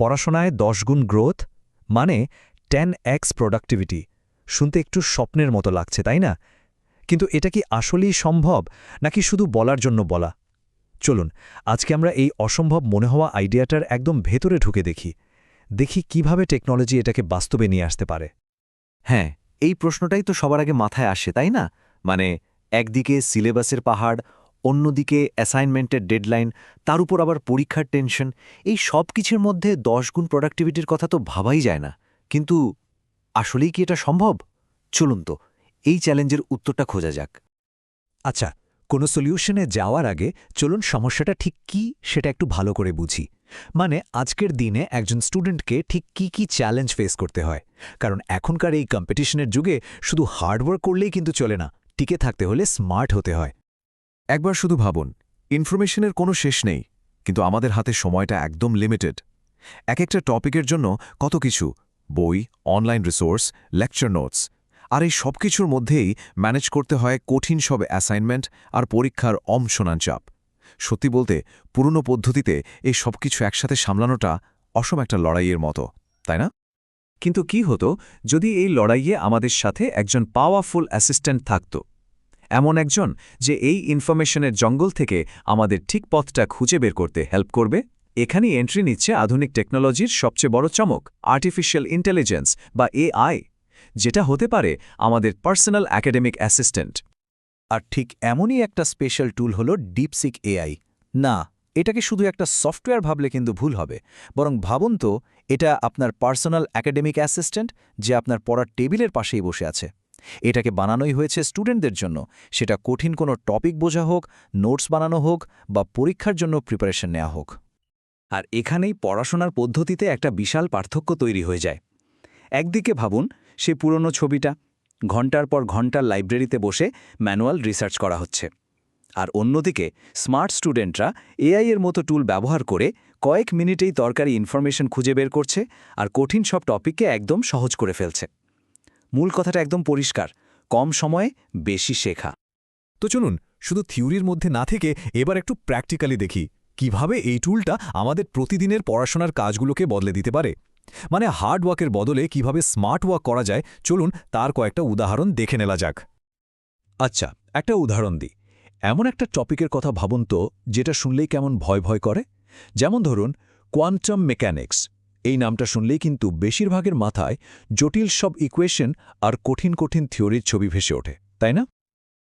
পড়াশোনায় গুণ গ্রোথ মানে টেন এক্স প্রোডাক্টিভিটি শুনতে একটু স্বপ্নের মতো লাগছে, তাই না? কিন্তু এটা কি আসলেই সম্ভব, নাকি শুধু বলার জন্য বলা? চলুন, আজকে আমরা এই অসম্ভব মনে হওয়া আইডিয়াটার একদম ভেতরে ঢুকে দেখি। দেখি কীভাবে টেকনোলজি এটাকে বাস্তবে নিয়ে আসতে পারে। হ্যাঁ এই প্রশ্নটাই তো সবার আগে মাথায় আসে, তাই না? মানে একদিকে সিলেবাসের পাহাড় অন্যদিকে অ্যাসাইনমেন্টের ডেডলাইন, তার উপর আবার পরীক্ষার টেনশন, এই সব কিছুর মধ্যে দশ গুণ প্রোডাক্টিভিটির কথা তো ভাবাই যায় না। কিন্তু আসলেই কি এটা সম্ভব? চলুন তো, এই চ্যালেঞ্জের উত্তরটা খোঁজা যাক। আচ্ছা কোনো সলিউশনে যাওয়ার আগে চলুন সমস্যাটা ঠিক কি সেটা একটু ভালো করে বুঝি। মানে আজকের দিনে একজন স্টুডেন্টকে ঠিক কি কি চ্যালেঞ্জ ফেস করতে হয়। কারণ এখনকার এই কম্পিটিশনের যুগে শুধু হার্ডওয়ার্ক করলেই কিন্তু চলে না, টিকে থাকতে হলে স্মার্ট হতে হয়। একবার শুধু ভাবুন ইনফরমেশনের কোনো শেষ নেই, কিন্তু আমাদের হাতে সময়টা একদম লিমিটেড এক একটা টপিকের জন্য কত কিছু, বই অনলাইন রিসোর্স লেকচার নোটস আর এই সব কিছুর মধ্যেই ম্যানেজ করতে হয় কঠিন সব অ্যাসাইনমেন্ট আর পরীক্ষার অমশনান চাপ। সত্যি বলতে, পুরনো পদ্ধতিতে এই সব কিছু একসাথে সামলানোটা অসম একটা লড়াইয়ের মতো, তাই না? কিন্তু কি হতো যদি এই লড়াইয়ে আমাদের সাথে একজন পাওয়ারফুল অ্যাসিস্ট্যান্ট থাকত? এমন একজন যে এই ইনফরমেশনের জঙ্গল থেকে আমাদের ঠিক পথটা খুঁজে বের করতে হেল্প করবে? এখানেই এন্ট্রি নিচ্ছে আধুনিক টেকনোলজির সবচেয়ে বড় চমক, আর্টিফিশিয়াল ইন্টেলিজেন্স বা এআই, যেটা হতে পারে আমাদের পার্সোনাল অ্যাকাডেমিক অ্যাসিস্ট্যান্ট। আর ঠিক এমনই একটা স্পেশাল টুল হল ডিপসিক এআই। না, এটাকে শুধু একটা সফটওয়্যার ভাবলে কিন্তু ভুল হবে। বরং ভাবুন তো, এটা আপনার পার্সোনাল অ্যাকাডেমিক অ্যাসিস্ট্যান্ট যে আপনার পড়ার টেবিলের পাশেই বসে আছে। এটাকে বানানোই হয়েছে স্টুডেন্টদের জন্য। সেটা কঠিন কোনো টপিক বোঝা হোক নোটস বানানো হোক, বা পরীক্ষার জন্য প্রিপারেশন নেওয়া হোক। আর এখানেই পড়াশোনার পদ্ধতিতে একটা বিশাল পার্থক্য তৈরি হয়ে যায়। একদিকে ভাবুন, সে পুরনো ছবিটা, ঘণ্টার পর ঘণ্টা লাইব্রেরিতে বসে ম্যানুয়াল রিসার্চ করা হচ্ছে। আর অন্যদিকে স্মার্ট স্টুডেন্টরা এআই এর মতো টুল ব্যবহার করে কয়েক মিনিটেই দরকারি ইনফরমেশন খুঁজে বের করছে আর কঠিন সব টপিককে একদম সহজ করে ফেলছে। মূল কথাটা একদম পরিষ্কার, কম সময়ে বেশি শেখা। তো চলুন, শুধু থিওরির মধ্যে না থেকে এবার একটু প্র্যাকটিক্যালি দেখি, কীভাবে এই টুলটা আমাদের প্রতিদিনের পড়াশোনার কাজগুলোকে বদলে দিতে পারে। মানে হার্ড ওয়ার্কের বদলে কীভাবে স্মার্ট ওয়ার্ক করা যায়, চলুন তার কয়েকটা উদাহরণ দেখে নেওয়া যাক। আচ্ছা একটা উদাহরণ দিই। এমন একটা টপিকের কথা ভাবুন তো, যেটা শুনলেই কেমন ভয় ভয় করে। যেমন ধরুন কোয়ান্টাম মেকানিক্স এই নামটা শুনলেই কিন্তু বেশিরভাগের মাথায় জটিল সব ইকুয়েশন আর কঠিন কঠিন থিওরির ছবি ভেসে ওঠে, তাই না?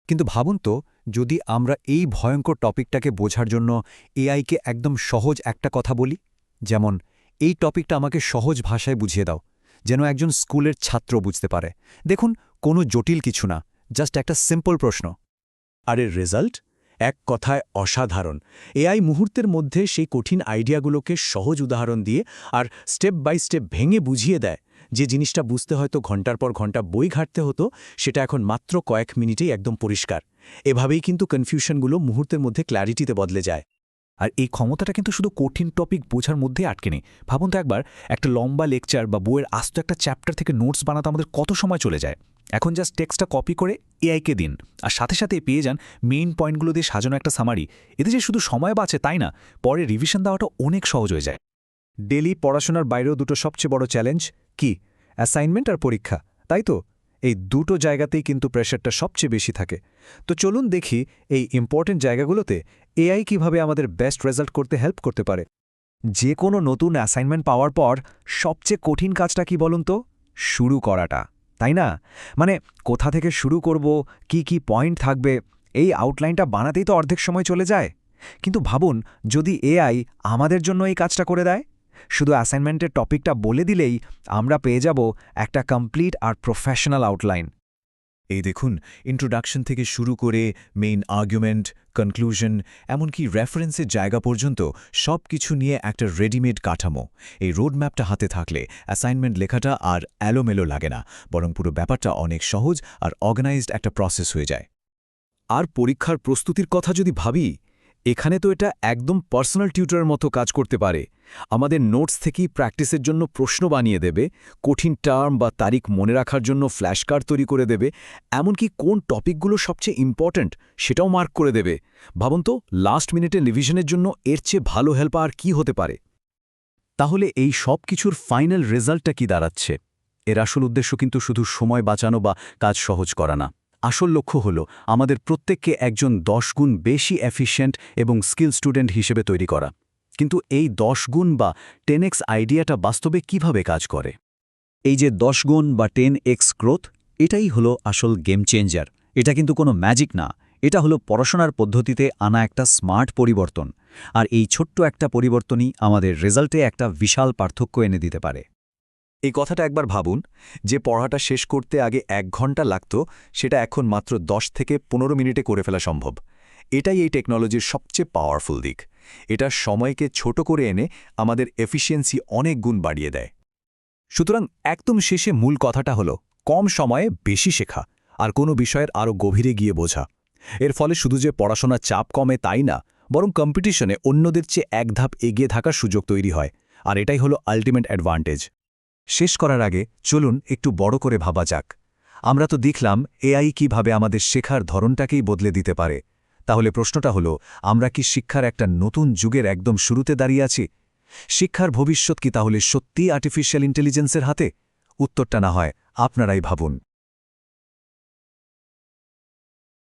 কিন্তু ভাবুন তো, যদি আমরা এই ভয়ঙ্কর টপিকটাকে বোঝার জন্য এআইকে একদম সহজ একটা কথা বলি, যেমন, এই টপিকটা আমাকে সহজ ভাষায় বুঝিয়ে দাও, যেন একজন স্কুলের ছাত্র বুঝতে পারে। দেখুন, কোনো জটিল কিছু না, জাস্ট একটা সিম্পল প্রশ্ন। আর এর রেজাল্ট এক কথায় অসাধারণ। এআই মুহূর্তের মধ্যে সেই কঠিন আইডিয়াগুলোকে সহজ উদাহরণ দিয়ে আর স্টেপ বাই স্টেপ ভেঙে বুঝিয়ে দেয়। যে জিনিসটা বুঝতে হয়তো ঘণ্টার পর ঘণ্টা বই ঘাটতে হতো, সেটা এখন মাত্র কয়েক মিনিটেই একদম পরিষ্কার। এভাবেই কিন্তু কনফিউশনগুলো মুহূর্তের মধ্যে ক্ল্যারিটিতে বদলে যায়। আর এই ক্ষমতাটা কিন্তু শুধু কঠিন টপিক বোঝার মধ্যে আটকে নেই। ভাবুন তো একবার, একটা লম্বা লেকচার বা বইয়ের আস্ত একটা চ্যাপ্টার থেকে নোটস বানাতে আমাদের কত সময় চলে যায়? এখন জাস্ট টেক্সটটা কপি করে এআইকে দিন। আর সাথে সাথে পেয়ে যান মেইন পয়েন্টগুলো দিয়ে সাজানো একটা সামারি এতে যে শুধু সময় বাঁচে তাই না, পরে রিভিশন দেওয়াটা অনেক সহজ হয়ে যায়। ডেলি পড়াশোনার বাইরেও দুটো সবচেয়ে বড় চ্যালেঞ্জ কি? অ্যাসাইনমেন্ট আর পরীক্ষা, তাই তো? এই দুটো জায়গাতেই কিন্তু প্রেশারটা সবচেয়ে বেশি থাকে। তো চলুন দেখি এই ইম্পর্টেন্ট জায়গাগুলোতে এআই কীভাবে আমাদের বেস্ট রেজাল্ট করতে হেল্প করতে পারে। যে কোনো নতুন অ্যাসাইনমেন্ট পাওয়ার পর সবচেয়ে কঠিন কাজটা কি বলুন তো? শুরু করাটা। তাই না? মানে কোথা থেকে শুরু করব, কি কি পয়েন্ট থাকবে, এই আউটলাইনটা বানাতেই তো অর্ধেক সময় চলে যায়। কিন্তু ভাবুন, যদি এআই আমাদের জন্য এই কাজটা করে দেয়? শুধু অ্যাসাইনমেন্টের টপিকটা বলে দিলেই আমরা পেয়ে যাব একটা কমপ্লিট আর প্রফেশনাল আউটলাইন এই দেখুন ইন্ট্রোডাকশন থেকে শুরু করে মেইন আর্গুমেন্ট কনক্লুশন এমনকি রেফারেন্সের জায়গা পর্যন্ত সব কিছু নিয়ে একটা রেডিমেড কাঠামো। এই রোডম্যাপটা হাতে থাকলে অ্যাসাইনমেন্ট লেখাটা আর অ্যালোমেলো লাগে না, বরং পুরো ব্যাপারটা অনেক সহজ আর অর্গানাইজড একটা প্রসেস হয়ে যায়। আর পরীক্ষার প্রস্তুতির কথা যদি ভাবি এখানে তো এটা একদম পার্সোনাল টিউটরের মতো কাজ করতে পারে। আমাদের নোটস থেকেই প্র্যাকটিসের জন্য প্রশ্ন বানিয়ে দেবে, কঠিন টার্ম বা তারিখ মনে রাখার জন্য ফ্ল্যাশ কার্ড তৈরি করে দেবে, এমনকি কোন টপিকগুলো সবচেয়ে ইম্পর্ট্যান্ট সেটাও মার্ক করে দেবে। ভাবুন তো, লাস্ট মিনিটে রিভিশনের জন্য এর চেয়ে ভালো হেল্প আর কি হতে পারে? তাহলে এই সব কিছুর ফাইনাল রেজাল্টটা কি দাঁড়াচ্ছে? এর আসল উদ্দেশ্য কিন্তু শুধু সময় বাঁচানো বা কাজ সহজ করা না। আসল লক্ষ্য হল আমাদের প্রত্যেককে একজন দশ গুণ বেশি এফিশিয়েন্ট এবং স্কিল স্টুডেন্ট হিসেবে তৈরি করা। কিন্তু এই দশ গুণ বা টেন এক্স আইডিয়াটা বাস্তবে কীভাবে কাজ করে? এই যে দশ গুণ বা টেন এক্স গ্রোথ এটাই হলো আসল গেম চেঞ্জার এটা কিন্তু কোনো ম্যাজিক না। এটা হলো পড়াশোনার পদ্ধতিতে আনা একটা স্মার্ট পরিবর্তন। আর এই ছোট্ট একটা পরিবর্তনই আমাদের রেজাল্টে একটা বিশাল পার্থক্য এনে দিতে পারে। এই কথাটা একবার ভাবুন, যে পড়াটা শেষ করতে আগে এক ঘণ্টা লাগত, সেটা এখন মাত্র দশ থেকে পনেরো মিনিটে করে ফেলা সম্ভব। এটাই এই টেকনোলজির সবচেয়ে পাওয়ারফুল দিক। এটা সময়কে ছোট করে এনে আমাদের এফিসিয়েন্সি অনেক গুণ বাড়িয়ে দেয়। সুতরাং একদম শেষে মূল কথাটা হলো, কম সময়ে বেশি শেখা, আর কোনো বিষয়ের আরও গভীরে গিয়ে বোঝা। এর ফলে শুধু যে পড়াশোনার চাপ কমে তাই না, বরং কম্পিটিশনে অন্যদের চেয়ে এক ধাপ এগিয়ে থাকার সুযোগ তৈরি হয়, আর এটাই হলো আলটিমেট অ্যাডভান্টেজ শেষ করার আগে চলুন একটু বড় করে ভাবা যাক। আমরা তো দেখলাম এআই কীভাবে আমাদের শেখার ধরনটাকেই বদলে দিতে পারে। তাহলে প্রশ্নটা হলো, আমরা কি শিক্ষার একটা নতুন যুগের একদম শুরুতে দাঁড়িয়ে আছি? শিক্ষার ভবিষ্যৎ কি তাহলে সত্যিই আর্টিফিশিয়াল ইন্টেলিজেন্সের হাতে? উত্তরটা না হয়, আপনারাই ভাবুন।